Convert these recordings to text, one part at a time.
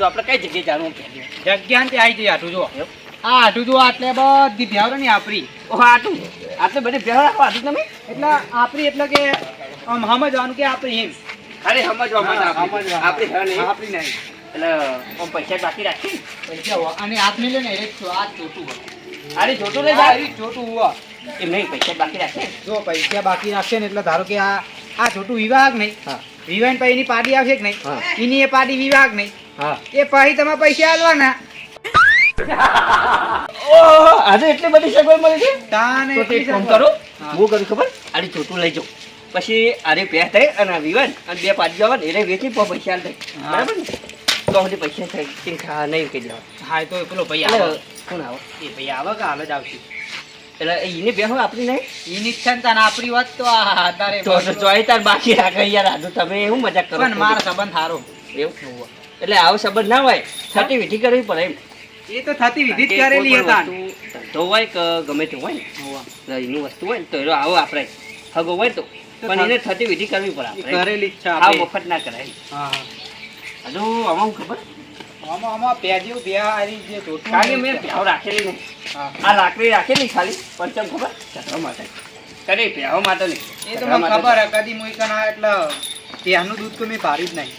તો આપણે કઈ જગ્યાએ જાણવું કહેજો. જગ્યા ને આવી જઈ આટું જો આ આટું જો આટલે બધી ભ્યાવરો ની આપરી. આટલું? આટલે બધી તમે? એટલે આપરી એટલે કે આમ સમજવાનું કે આપરી એમ. નહીં. નહીં. એટલે આમ પૈસા બાકી રાખી. પૈસા અને હાથ મિલે ને એ આ ચોટું અરે જોતું લઈ જાય એ ચોટું હોવા. એમ નહીં પૈસા બાકી રાખે. જો પૈસા બાકી રાખશે ને એટલે ધારો કે આ આ છોટું વિવાહ નહીં? વિવાહ પછી એની પાડી આવશે કે નહીં? એની એ પાડી વિવાહ નહીં? એ પછી તમે પૈસા આલવાના. આજે એટલી બધી સગવડ મળી છે? તાને તો તે ફોન કરો. હું. કરું ખબર? આરે ચોટું લઈ જાઉં પછી આરે પે થાય અને આ વિવાન અને બે પાડી જવાન. એને વેચી પો પૈસા આલ થાય બરાબર ને? તો હજી પૈસા થાય. ખા નહીં કહી દેવા હા તો પેલો ભાઈ આવે. કોણ આવે? એ ભાઈ આવે કે હાલ જ આવશે. એટલે એને બે હોય આપણી નહીં? એની ઈચ્છા ને તાને આપણી વાત તો તારે તો તો તાર બાકી રાખે યાર. આજુ તમે એવું મજાક કરો પણ મારો સંબંધ સારો. એવું? એટલે આવો સંબંધ ના હોય થતી વિધિ કરવી પડે એમ. એ તો થતી વિધિ જ કરેલી હતા. ધંધો હોય કે ગમે તે હોય ને એનું વસ્તુ હોય ને તો એનો આવો આપણે હગો હોય તો. પણ એને થતી વિધિ કરવી પડે કરેલી જ છે આવ આપણે. ના કરાય. હા હા. હજુ આમાં ખબર? આમાં આમાં પેજ્યું બે જે કારણ મેં પ્યાવ રાખેલી નહીં. આ લાકડી રાખેલી ખાલી પંચમ ખબર? ચઢવા માટે. કરે પ્યાવ માટે નહીં. એ તો મને ખબર કદી મુઈ કના એટલે ત્યાંનું દૂધ તો મેં પાડ્યું જ નહીં.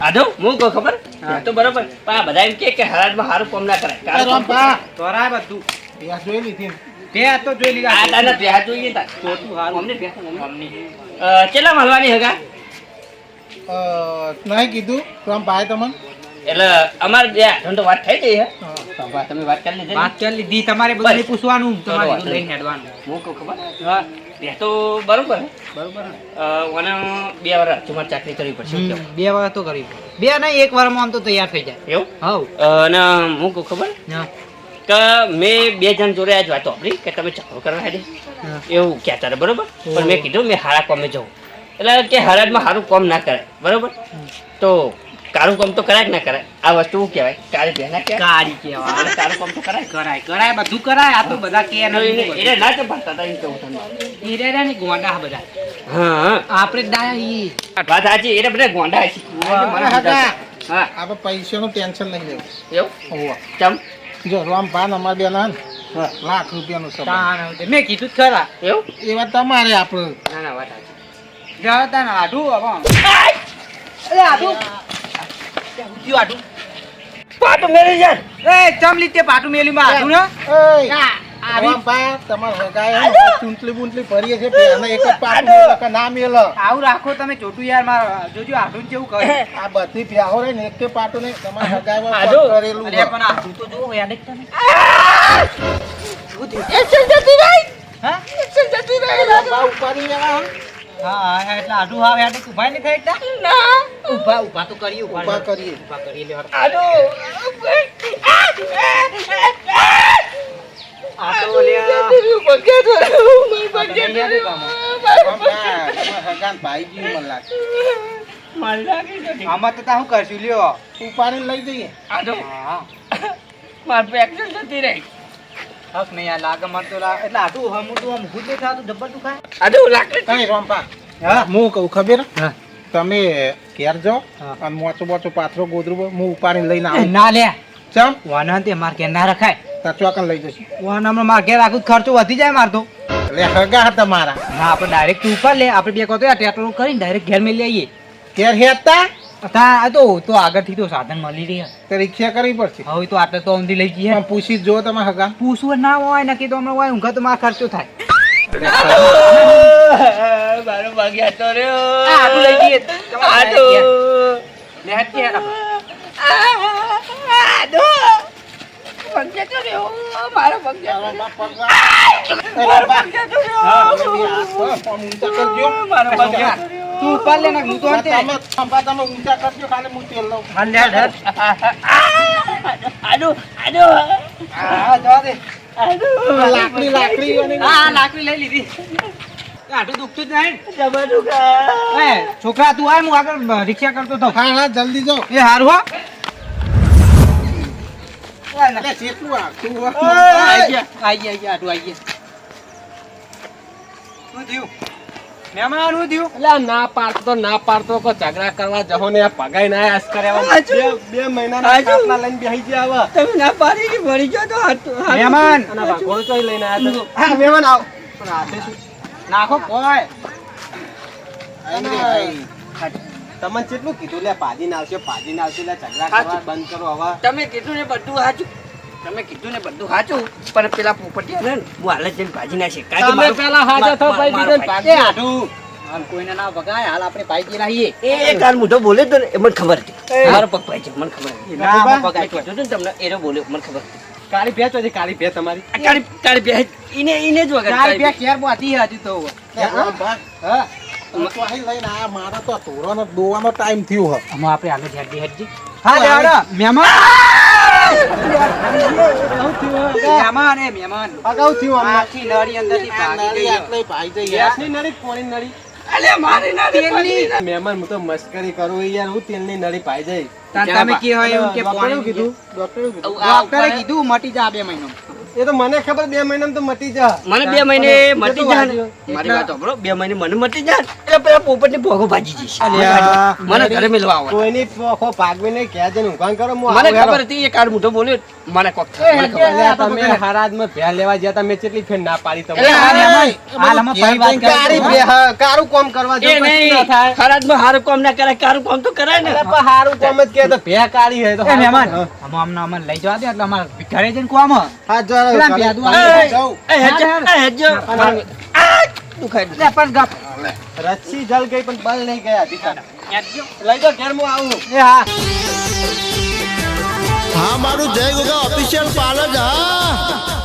આજો હું કહું ખબર હા. તો બરોબર પણ આ બધા એમ કે કે હરાજમાં હારું કોમ ના કરાય કારણ કે તોરા બધું ત્યાં જોઈ લીધી બે આ તો જોઈ લીધા આ દાદા ત્યાં જોઈએ તાર. ચોટું હારું. અમને પ્યાહ અમને. કેટલા મળવાની હગા નહીં કીધું તો આમ પાય તમને એટલે અમારે બે તો વાત થઈ ગઈ હે હા. સંભા તમે વાત કરી લીધી વાત કરી લીધી. તમારે બધું પૂછવાનું. તમારે લઈને હેડવાનું. હું કહું ખબર? હા. બે તો બરોબર. બરોબર? મને બે વાર રાજ્યમાં ચાકરી કરવી પડશે? બે વાર તો કરવી બે નહીં એક વારમાં આમ તો તૈયાર થઈ જાય. એવું? હવ. અને હું કહું ખબર? હા. કે મેં બે જણ જોડે આજ વાતો આપણી કે તમે ચાકરો કરવા હેડે. એવું કહેતા તારે બરોબર? પણ મેં કીધું મેં હારા કોમે જવું એટલે કે હરાજમાં સારું કોમ ના કરાય. બરોબર? તો કારું કામ તો કરાય કે ના કરાય? આ વસ્તુ શું કહેવાય? કાળી પહેના કે કાળી કેવા આ કારું કામ તો કરાય? કરાય કરાય બધું કરાય. આ તો બધા કે એનો એને એને ના ચપાડતા હતા? એમ કહું તમને? રે ની ગોંડા બધા. હા. આપણે ડાયા ઈ. વાત સાચી એને બધા ગોંડા છે. હા. આપણે પૈસાનું ટેન્શન નહીં લેવું. એવું? હોવા. ચમ? જો રામ પાન અમારે બે ના લાખ રૂપિયાનું તાણ મેં કીધું ખરા. એવું? એ વાત તમારે આપણું. ના ના વાત સાચી. જાઓ ના આઢું હવે. અરે આઢું. કયું આઢું પાટો મેરે યાર એ ચમ લીધે પાટું મેલી માં આઢું ને? એય, આવી- રામ પા હગાય હે ને, ભરીએ છે પેલા એક જ પાટું કે ના મેલે આવું રાખો તમે ચોટું યાર માર જોજો આઢું કેવું કરે. આ બધી પ્યાહો રે ને એક કે પાટું નહીં તમારે હગાય આજો. કરેલું અરે પણ આઢું તો જો યાદ જ તમે. હા? બા ઉપાડી લેવા હા? હા એટલે આઢું આવે યાદ ઊભા નહીં થાય એકદમ ઊભા ઊભા તો કરીએ ઊભા કરીએ. ઊભા કરી લે આડો આ તો લ્યા. રામ પા, તમારે હગાને ભાઈ જેવું મને લાગે. આમાં તો તા શું કરશું લ્યો. ઉપાડીને લઈ જઈએ. આડો હા. માર પેક્શન જતી રહી. હક નહીં આ લાગે મને તો લાગે એટલે આટલું હમું તો આમ ભૂત નહીં થતું જબ્બર તું ખાય આડો લાકડી કઈ રોમપા હા હું કહું ખબર? હા. તમે ઘેર જાઓ અને મોચો મોચો પાથરો ગોદરું હું ઉપાડીને લઈને આવું. ના લે. ચમ? વાના તે માર ઘેર ના રખાય. તાર ચોકન લઈ જશે. વાના માર ઘેર આખું ખર્ચો વધી જાય માર તો. એટલે હગા હતા મારા. ના આપણે ડાયરેક્ટ તું ઉપર લે. આપણે બે કહો તો ટેટરો કરીને ડાયરેક્ટ ઘેર મેલી આવીએ ઘેર હેતા તા? આ તો તો આગળથી તો સાધન મળી રહ્યા તો રિક્ષા કરવી પડશે. હવે તો આટલે તો ઊંધી લઈ જઈએ. પૂછી જો તમે હગા. પૂછવું ના હોય નક્કી તો હમણાં હોય ઊંઘા તો મારા ખર્ચો થાય. મારો ભાગ્યા તો રહ્યો. આ આટલું લઈ જઈએ. આડો લે હેડ કે. આડો ભાગ્યા તો રહ્યો. મારો ભાગ્યા. મારો ભાગ્યા તો ઉપર લે ને હું તો તમે ખંભા તમે ઊંચા કરજો ખાલી હું તેલ લઉં. આડો આડો હા જવા દે. લાકડી લાકડી હા લાકડી. લઈ લીધી. આટલું દુખતું જ નહીં. છોકરા તું આય હું આગળ રિક્ષા કરતો તો. હા હા જલ્દી જો. એ હારું હો. આઈ ગયા આઈ ગયા આટલું આઈ ગયા. શું થયું? મહેમાન હું થયું. એટલે ના પાડતો ના પાડતો કો ઝઘડા કરવા જહો ને પગાઈ ના આસ કરે બે બે મહિનાના હાચું. ખાટલા લઈને બેસી ગયા હવે. તમે ના પાડી કે મરી ગયો તો હાથ- હાથ- મહેમાન. અને આ વાઘોડો લઈને આયા તમે? હા, મહેમાન આવો. પણ હાથે શું? નાખો કોઈ. તમને કેટલું કીધું લે પાજી ના આવશે પાજી ના આવશે લે ઝઘડા કરવા બંધ કરો હવે તમે કીધું ને બધું સાચું તમે કીધું ને બધું સાચું પણ પેલા પોપટિયા ને હું હાલ જઈને ભાજી નાખી. કારણ કે પેલા હાજર થો મારો- બીજો ભાઈ. આઢું. હાલ કોઈને ના ભગાય હાલ આપણે ભાઈજી રહીએ એ એક હાલ મોઢો બોલ્યો તો ને મને ખબર હતી મારો પગ ભાઈ છે મને ખબર હતી ના ભગાય કીધું ને તમને એનો બોલ્યો મને ખબર હતી કાળી ભેંસ હોય કાળી ભેંસ તમારી. કાળી કાળી ઈને ઈને જ વગર ચાલ બે કેર બાધી હજી તો હા, બા. હા? તમે તો અહીં લઈને આયા, મારે તો દોવાનો ટાઈમ થયો હે. આપણે હાલે હેડજી હેડજી હા દેવડા મહેમાન. મહેમાન એ મહેમાન. અગાઉ થયું. આખી નળી અંદરથી ભાગી ગઈ. આટલે ભાઈ જઈ ગેસની નળી કોની નળી? અલે મારી નળી તેલની. મહેમાન હું તો મસ્કરી કરું યાર હું તેલની નળી પાઈ જાય તમે કે હોય એવું કે પાણી કીધું? ડોક્ટરે કીધું? ડોક્ટરે કીધું મટી જા બે મહિનો. એ તો મને ખબર બે મહિનામાં તો મટી જા. મને બે મહિને મટી ને. વાગ્યું? મારી વાત સાંભળો બે મહિને મને મટી જા એટલે પેલા પોપટની ભોગો ભાજી જઈશ. મને ઘરે મેળવા આવવા કોઈની પોખો ભાગવી નહીં કે જઈને ઊંઘાણ કરો? મને ખબર હતી એ કાળ મોઢો બોલ્યો મને કોક મને ખબર. અલ્યા, ભેળ લેવા જતા તા, મેં કેટલી ફેર ના પાડી. ભે- કારું કામ કરવા જો ના થાય. ખરાજમાં હારું કામ ના કરાય કારું કામ તો કરાય ને. હારું કામ જ કે તો ભે કાઢી હે તો મહેમાન. આમાં અમને અમને લઈ જવા દે એટલે અમારે ઘરે જઈને કોમ હ. રસ્સી જલ ગઈ પણ બલ નહીં ગયા. લઈ જાઓ ઘેર હું આવું હા. હા મારું જય ગોગા ઓફિશિયલ પાર્લર હા.